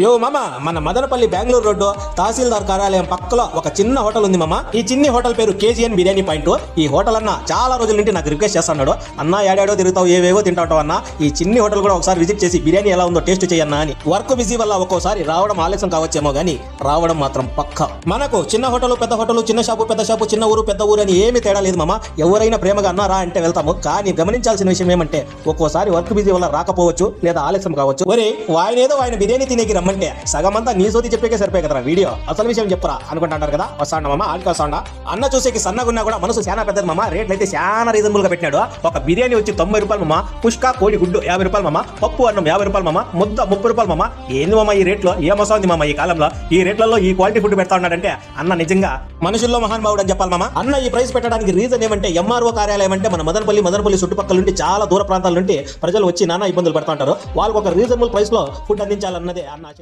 యో మామ మన మదనపల్లి బెంగళూరు రోడ్డు తహసీల్దార్ కార్యాలయం పక్కలో ఒక చిన్న హోటల్ ఉంది మామ. ఈ చిన్ని హోటల్ పేరు కేజీఎన్ బిర్యానీ పాయింట్ ఈ హోటల్ అన్న చాలా రోజుల నుండి నాకు రిక్వెస్ట్ చేస్తున్నాడు. అన్న ఏడాడో తిరుగుతావు ఏవేవో తింటావు అన్న. ఈ చిన్ని హోటల్ కూడా ఒకసారి విజిట్ చేసి బిర్యానీ ఎలా ఉందో టేస్ట్ చేయన్నా అని. వర్క్ బిజీ వల్ల ఒక్కోసారి రావడం ఆలస్యం కావచ్చేమో గానీ రావడం మాత్రం పక్క. మనకు చిన్న హోటల్ పెద్ద హోటల్ చిన్న షాపు పెద్ద షాపు చిన్న ఊరు పెద్ద ఊరు అని ఏమీ తేడా లేదు మామ. ఎవరైనా ప్రేమగా అన్నారా అంటే వెళ్తాము. కానీ గమనించాల్సిన విషయం ఏమంటే ఒక్కోసారి వర్క్ బిజీ వల్ల రాకపోవచ్చు లేదా ఆలస్యం కావచ్చు. ఒరే ఆయన ఏదో ఆయన బిర్యానీ తినేకి సగం సగమంతా నీ సోది చెప్పేకే సరిపోయి కదరా వీడియో. అసలు విషయం చెప్పరా. అనుకుంటాంటారు కదా? వస్తాండ మామ ఆడికి అన్న చూసేకి సన్నగున్నా కూడా మనసు చాలా పెద్దది మామ. రేట్లు అయితే చాలా రీజనబుల్గా పెట్టినాడు. ఒక బిర్యానీ వచ్చి తొంభై రూపాయలు మామ. పుష్క కోడి గుడ్డు యాభై రూపాయలు మామ. పప్పు అన్నం యాభై రూపాయలు మామ. ముద్ద ముప్పై రూపాయలు మామ. ఏంది మామ ఈ రేట్లో? ఏమొస్తుంది మామ ఈ కాలంలో? ఈ రేట్లలో ఈ క్వాలిటీ ఫుడ్ పెడతా ఉన్నాడంటే అన్న నిజంగా మనుషుల్లో మహానుభావుడు అని చెప్పాలి మామ. అన్న ఈ ప్రైస్ పెట్టడానికి రీజన్ ఏమంటే ఎంఆర్ఓ కార్యాలయం అంటే మన మదనపల్లి మదనపల్లి చుట్టుపక్కల నుండి చాలా దూర ప్రాంతాల నుండి ప్రజలు వచ్చి నానా ఇబ్బందులు పడుతుంటారు వాళ్ళకి ఒక రీజనబుల్ ప్రైస్లో ఫుడ్ అందించాలన్నదే అన్న